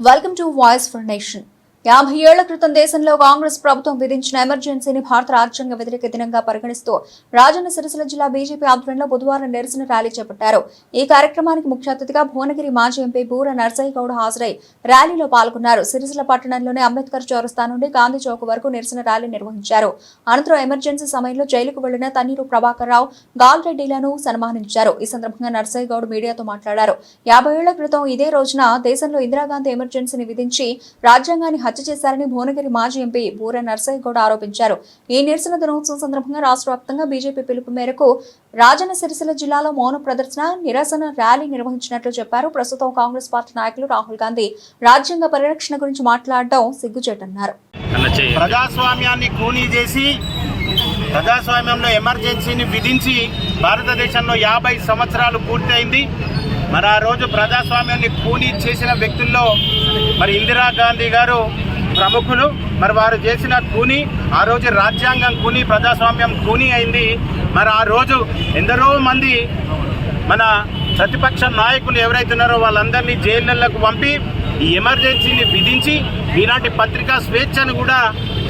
welcome to voice for nation యాభై ఏళ్ళ క్రితం దేశంలో కాంగ్రెస్ ప్రభుత్వం విధించిన ఎమర్జెన్సీని భారత రాజ్యాంగ వ్యతిరేక దినంగా పరిగణిస్తూ రాజన్న సిరిసిల్ల జిల్లా బీజేపీ ఆధ్వర్యంలో బుధవారం నిరసన ర్యాలీ చేపట్టారు. ఈ కార్యక్రమానికి ముఖ్య అతిథిగా భువనగిరి మాజీ ఎంపీ బూర నర్సయ్యగౌడ్ హాజరై ర్యాలీలో పాల్గొన్నారు. సిరిసిల్ల పట్టణంలోని అంబేద్కర్ చౌరస్తా నుండి గాంధీ చౌక్ వరకు నిరసన ర్యాలీ నిర్వహించారు. అనంతరం ఎమర్జెన్సీ సమయంలో జైలుకు వెళ్ళిన తన్నీరు ప్రభాకర్ రావు గాల్రెడ్డిలను సన్మానించారు. ఈ సందర్భంగా నర్సయ్యగౌడ్ మీడియాతో మాట్లాడారు. యాభై ఏళ్ళ క్రితం ఇదే రోజున దేశంలో ఇందిరాగాంధీ ఎమర్జెన్సీని విధించి రాజ్యాంగాన్ని హత్య చేశారని భువనగిరి మాజీ ఎంపీ బూర నర్సయ్యగౌడ్ ఆరోపించారు. ఈ నిరసన దినోత్సవం సందర్భంగా రాష్ట్ర వ్యాప్తంగా బీజేపీ పిలుపు మేరకు రాజన్న సిరిసిల్ల జిల్లాలో మౌన ప్రదర్శన నిరసన ర్యాలీ నిర్వహించినట్లు చెప్పారు. ప్రస్తుతం కాంగ్రెస్ పార్టీ నాయకులు రాహుల్ గాంధీ. రాజ్యాంగ పరిరక్షణ గురించి మాట్లాడడం సిగ్గుచేటన్నారు. ప్రజాస్వామ్యాన్ని కూనీ చేసి ప్రజాస్వామ్యంలో ఎమర్జెన్సీని విధించి భారతదేశంలో యాభై సంవత్సరాలు పూర్తయింది. మరి ఆ రోజు ప్రజాస్వామ్యాన్ని కూనీ చేసిన వ్యక్తుల్లో మరి ఇందిరాగాంధీ గారు ప్రముఖులు. మరి వారు చేసిన కూని ఆ రోజు రాజ్యాంగం కూని ప్రజాస్వామ్యం కూని అయింది. మరి ఆ రోజు ఎందరో మంది మన ప్రతిపక్ష నాయకులు ఎవరైతే ఉన్నారో వాళ్ళందరినీ జైళ్ళకు పంపి ఈ ఎమర్జెన్సీని విధించి ఇలాంటి పత్రికా స్వేచ్ఛను కూడా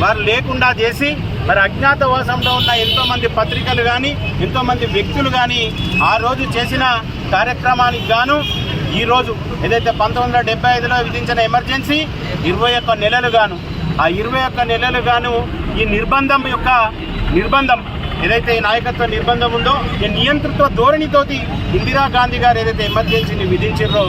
వారు లేకుండా చేసి మరి అజ్ఞాతవాసంలో ఉన్న ఎంతోమంది పత్రికలు కానీ ఎంతోమంది వ్యక్తులు కానీ ఆ రోజు చేసిన కార్యక్రమానికి గాను ఈరోజు ఏదైతే పంతొమ్మిది వందల డెబ్బై ఐదులో విధించిన ఎమర్జెన్సీ ఇరవై ఒక్క నెలలు గాను ఆ ఇరవై ఒక్క నెలలు గాను ఈ నిర్బంధం యొక్క నిర్బంధం ఏదైతే ఈ నాయకత్వ నిర్బంధం ఉందో ఈ నియంతృత్వ ధోరణితోటి ఇందిరాగాంధీ గారు ఏదైతే ఎమర్జెన్సీని విధించారో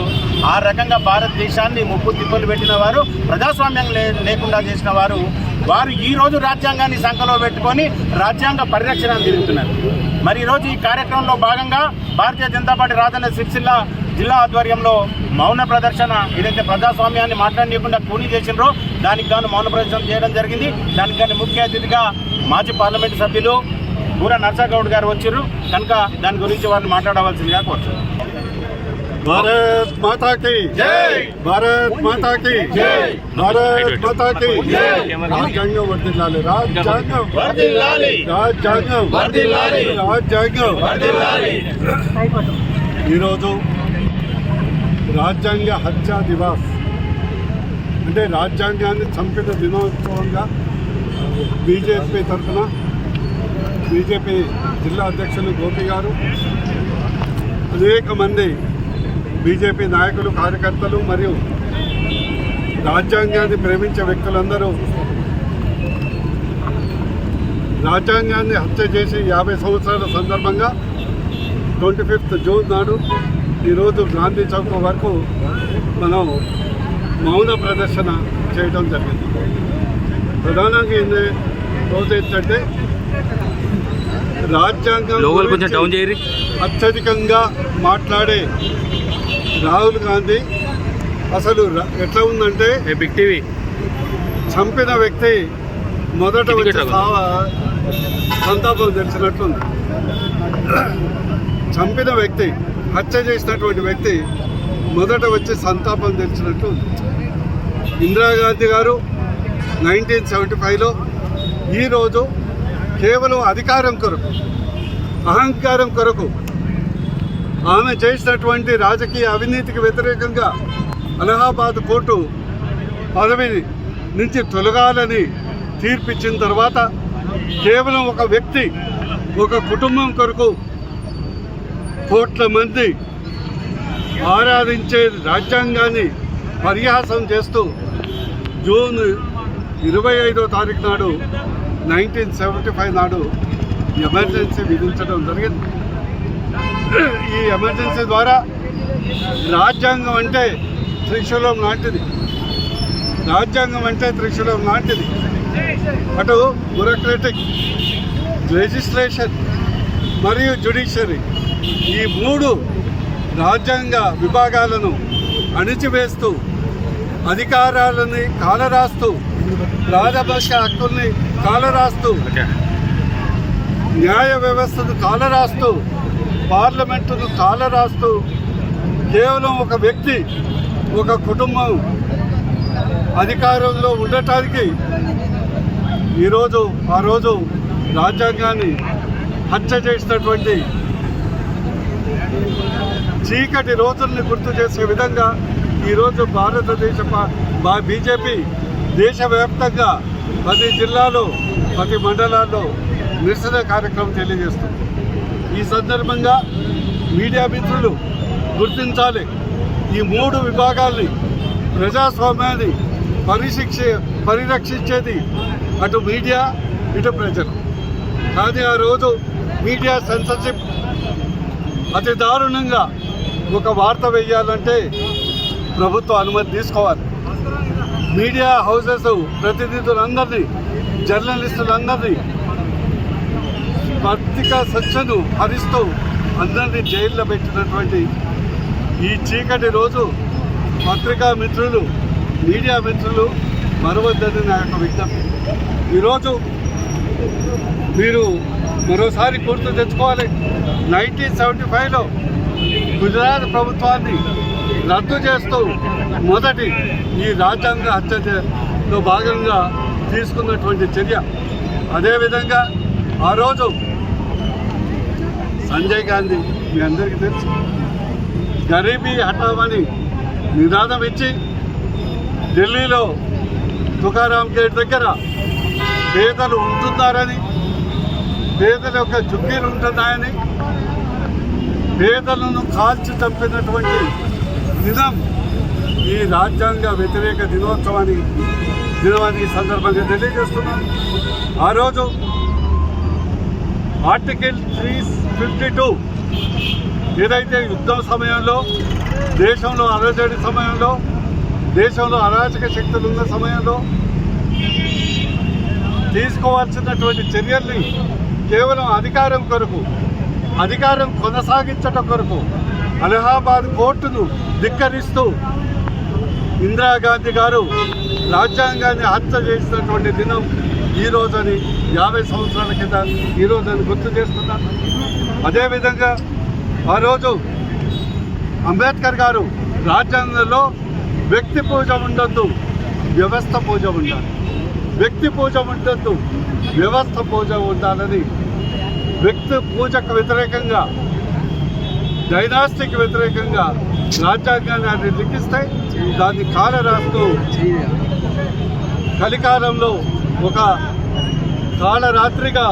ఆ రకంగా భారతదేశాన్ని ముప్పు తిప్పలు పెట్టిన వారు ప్రజాస్వామ్యం లే- లేకుండా చేసిన వారు వారు ఈరోజు రాజ్యాంగాన్ని సంఖలో పెట్టుకొని రాజ్యాంగ పరిరక్షణ తిరుగుతున్నారు మరి ఈరోజు ఈ కార్యక్రమంలో భాగంగా భారతీయ జనతా పార్టీ రాజన్న సిరిసిల్ల జిల్లా ఆధ్వర్యంలో మౌన ప్రదర్శన ఏదైతే ప్రజాస్వామ్యాన్ని మాట్లాడనీయకుండా కూనీ చేసినరో దానికి గాను మౌన ప్రదర్శన చేయడం జరిగింది. దానికి గాను ముఖ్య అతిథిగా మాజీ పార్లమెంటు సభ్యులు బూర నర్సాగౌడ్ గారు వచ్చారు కనుక దాని గురించి వారిని మాట్లాడవలసిందిగా కోరుతున్నాను भारत माता की जय! भारत माता की भारत माता की రాజ్యాంగం వర్దిల్లాలి రాజ్యాంగం వర్ధిల్లాలి! రాజ్యాంగం వర్ధిల్లాలి! రాజ్యాంగం వర్ధిల్లాలి! ఈరోజు రాజ్యాంగ హత్యా దివాస్ అంటే రాజ్యాంగాన్ని చంపిన దినోత్సవంగా బీజేపీ తరఫున బీజేపీ జిల్లా అధ్యక్షులు గోపి గారు అనేక మంది బీజేపీ నాయకులు కార్యకర్తలు మరియు రాజ్యాంగాన్ని ప్రేమించే వ్యక్తులందరూ రాజ్యాంగాన్ని హత్య చేసి యాభై సంవత్సరాల సందర్భంగా ట్వంటీ ఫిఫ్త్ జూన్ నాడు ఈరోజు గాంధీ చౌక్ వరకు మనం మౌన ప్రదర్శన చేయడం జరిగింది. ప్రధానంగా ఏంది రోజు ఏంటంటే రాజ్యాంగం అత్యధికంగా మాట్లాడే రాహుల్ గాంధీ అసలు ఎట్లా ఉందంటే టీవీ చంపిన వ్యక్తి మొదట వచ్చి సంతాపం తెలిసినట్లుంది. చంపిన వ్యక్తి హత్య చేసినటువంటి వ్యక్తి మొదట వచ్చి సంతాపం తెలిసినట్లు ఉంది. ఇందిరాగాంధీ గారు నైన్టీన్ సెవెంటీ ఫైవ్లో ఈరోజు కేవలం అధికారం కొరకు అహంకారం కొరకు ఆమె చేసినటువంటి రాజకీయ అవినీతికి వ్యతిరేకంగా అలహాబాద్ కోర్టు పదవి నుంచి తొలగాలని తీర్పిచ్చిన తర్వాత కేవలం ఒక వ్యక్తి ఒక కుటుంబం కొరకు కోట్ల మంది ఆరాధించే రాజ్యాంగాన్ని పరిహాసం చేస్తూ జూన్ ఇరవై ఐదో తారీఖు నాడు నైన్టీన్ సెవెంటీ ఫైవ్ నాడు ఎమర్జెన్సీ విధించడం జరిగింది. ఈ ఎమర్జెన్సీ ద్వారా రాజ్యాంగం అంటే త్రిశూలం లాంటిది. రాజ్యాంగం అంటే త్రిశూలం లాంటిది. అటు బ్యూరోక్రటిక్ లెజిస్లేషన్ మరియు జ్యుడిషియరీ ఈ మూడు రాజ్యాంగ విభాగాలను అణిచివేస్తూ అధికారాలని కాలరాస్తూ రాజభాష హక్కుల్ని కాలరాస్తూ న్యాయ వ్యవస్థను కాలరాస్తూ పార్లమెంటును కాలరాస్తూ కేవలం ఒక వ్యక్తి ఒక కుటుంబం అధికారంలో ఉండటానికి ఈరోజు ఆ రోజు రాజ్యాంగాన్ని హత్య చేసినటువంటి చీకటి రోజుల్ని గుర్తు చేసే విధంగా ఈరోజు భారతదేశ మా బీజేపీ దేశవ్యాప్తంగా ప్రతి జిల్లాలో ప్రతి మండలాల్లో నిరసన కార్యక్రమం తెలియజేస్తుంది. ఈ సందర్భంగా మీడియా మిత్రులు గుర్తించాలి. ఈ మూడు విభాగాల్ని ప్రజాస్వామ్యాన్ని పరిశిక్ష పరిరక్షించేది అటు మీడియా ఇటు ప్రజలు. కానీ ఆ రోజు మీడియా సెన్సర్షిప్ అతి దారుణంగా ఒక వార్త వేయాలంటే ప్రభుత్వ అనుమతి తీసుకోవాలి. మీడియా హౌసెస్ ప్రతినిధులందరినీ జర్నలిస్టులందరినీ భర్తిక స్వచ్ఛను హరిస్తూ అందరినీ జైల్లో పెట్టినటువంటి ఈ చీకటి రోజు పత్రికా మిత్రులు మీడియా మిత్రులు మరవద్దని నా యొక్క విజ్ఞప్తి. ఈరోజు మీరు మరోసారి గుర్తు తెచ్చుకోవాలి. నైన్టీన్ సెవెంటీ ఫైవ్లో గుజరాత్ ప్రభుత్వాన్ని రద్దు చేస్తూ మొదటి ఈ రాజ్యాంగ హత్యలో భాగంగా తీసుకున్నటువంటి చర్య. అదేవిధంగా ఆ రోజు సంజయ్ గాంధీ మీ అందరికీ తెలుసు. గరీబీ హఠామని నినాదం ఇచ్చి ఢిల్లీలో తుకారాం గేట్ దగ్గర పేదలు ఉంటున్నారని పేదల యొక్క జుగ్గీలు ఉంటున్నాయని పేదలను కాల్చి చంపినటువంటి దినం ఈ రాజ్యాంగ వ్యతిరేక దినోత్సవాన్ని దినవాన్ని ఈ సందర్భంగా తెలియజేస్తున్నాను ఆ రోజు ఆర్టికల్ త్రీ ఫిఫ్టీ టూ ఏదైతే యుద్ధం సమయంలో దేశంలో అరచడి సమయంలో దేశంలో అరాచక శక్తులు ఉన్న సమయంలో తీసుకోవాల్సినటువంటి చర్యల్ని కేవలం అధికారం కొరకు అధికారం కొనసాగించటం కొరకు అలహాబాద్ కోర్టును ధిక్కరిస్తూ ఇందిరాగాంధీ గారు రాజ్యాంగాన్ని హత్య చేసినటువంటి దినం ఈ రోజని యాభై సంవత్సరాల కింద ఈ రోజని గుర్తు చేసుకున్నాను అదేవిధంగా ఆ రోజు అంబేద్కర్ గారు రాజ్యాంగంలో వ్యక్తి పూజ ఉండొద్దు వ్యవస్థ పూజ ఉండాలి. వ్యక్తి పూజ ఉండొద్దు వ్యవస్థ పూజ ఉండాలని వ్యక్తి పూజకు వ్యతిరేకంగా డైనాస్టిక్ వ్యతిరేకంగా రాజ్యాంగాన్ని లిఖిస్తే దాన్ని కాల రాస్తూ కలికాలంలో ఒక కాళరాత్రిగా